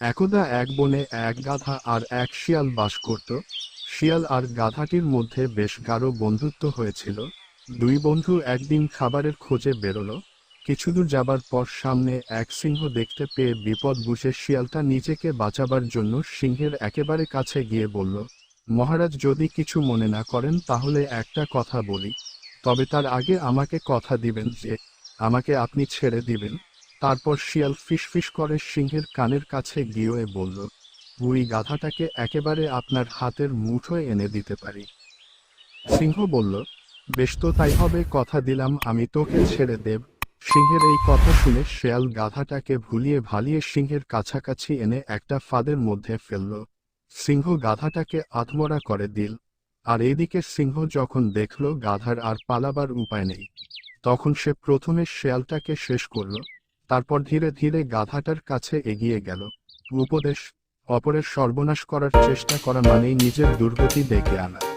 একদা এক বনে এক গাধা আর এক শিয়াল বাস করত। শিয়াল আর গাধাটির মধ্যে বেশ গাঢ় বন্ধুত্ব হয়েছিল। দুই বন্ধু একদিন খাবারের খোঁজে বেরোলো। কিছুদূর যাবার পর সামনে এক সিংহ দেখতে পেয়ে বিপদ বুঝে শিয়ালটা নিজেকে বাঁচাবার জন্য সিংহের একেবারে কাছে গিয়ে বলল, মহারাজ, যদি কিছু মনে না করেন তাহলে একটা কথা বলি। তবে তার আগে আমাকে কথা দিবেন যে, আমাকে আপনি ছেড়ে দিবেন। তারপর শিয়াল ফিসফিস করে সিংহের কানের কাছে গিয়ে বলল, ওই গাধাটাকে একেবারে আপনার হাতের মুঠোয় এনে দিতে পারি। সিংহ বলল, বেশ তো তাই হবে, কথা দিলাম, আমি তোকে ছেড়ে দেব। সিংহের এই কথা শুনে শেয়াল গাধাটাকে ভুলিয়ে ভালিয়ে সিংহের কাছাকাছি এনে একটা ফাঁদের মধ্যে ফেলল। সিংহ গাধাটাকে আধমরা করে দিল, আর এদিকে সিংহ যখন দেখল গাধার আর পালাবার উপায় নেই, তখন সে প্রথমে শেয়ালটাকে শেষ করল তারপর ধীরে ধীরে গাধাটার কাছে এগিয়ে গেল। উপদেশ, অপরের সর্বনাশ করার চেষ্টা করা মানেই নিজের দুর্গতি দেখে আনা।